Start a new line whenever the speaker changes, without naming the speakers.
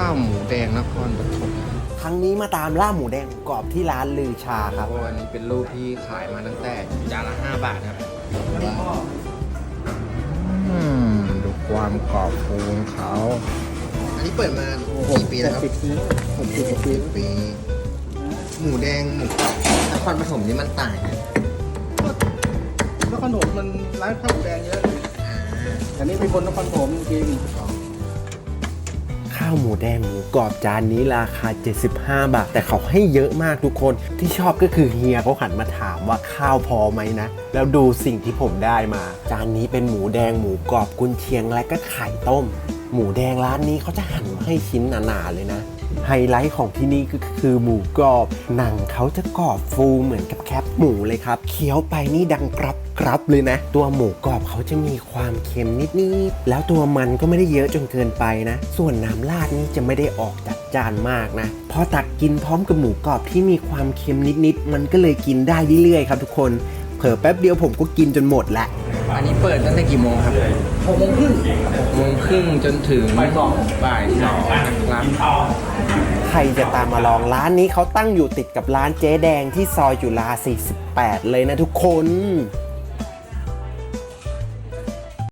ข้าวหมูแดงนครปฐม
ครั้งนี้มาตามล่าหมูแดงกรอบที่ร้านลือชาครับ
โอ้อันนี้เป็นรูปที่ขายมาตั้งแต่จานละ 5 บาทครับอืมดูความกรอบฟูของเขาอันนี้เปิดมากี่ปีแล้วครับผมสิบปี หมูแดงหมูกรอบนครปฐมนี่มันต่างกัน
นครปฐมมันร้านข้าวหมูแดงเยอะแต่นี่เป็นคนนครปฐมจริง
ข้าวหมูแดงหมูกรอบจานนี้ราคา 75 บาท แต่เขาให้เยอะมากทุกคนที่ชอบก็คือเฮียเขาหันมาถามว่าข้าวพอไหมนะ แล้วดูสิ่งที่ผมได้มา จานนี้เป็นหมูแดงหมูกรอบกุนเชียงและก็ไข่ต้ม หมูแดงร้านนี้เขาจะหั่นมาให้ชิ้นหนาๆเลยนะ ไฮไลท์ของที่นี่ก็คือหมูกรอบ หนังเขาจะกรอบฟูเหมือนกับแคปหมูเลยครับ เคี้ยวไปนี่ดังกรับกรับเลยนะ ตัวหมูกรอบเขาจะมีความเค็มนิดๆ แล้วตัวมันก็ไม่ได้เยอะจนเกินไปนะ ส่วนน้ำราดนี่จะไม่ได้ออกจัดจานมากนะ พอตักกินพร้อมกับหมูกรอบที่มีความเค็มนิดๆ มันก็เลยกินได้เรื่อยๆครับทุกคน เผลอแป๊บเดียวผมก็กินจนหมดละ
อันนี้เปิดตั้งแต่กี่โมงครับหกโมงครึ่งหกโมงครึ่งจนถึงบ่ายสองบ่ายสองนะครับ
ใครจะตามมาลองร้านนี้เขาตั้งอยู่ติดกับร้านเจ๊แดงที่ซอยจุฬา48 เลยนะทุกคน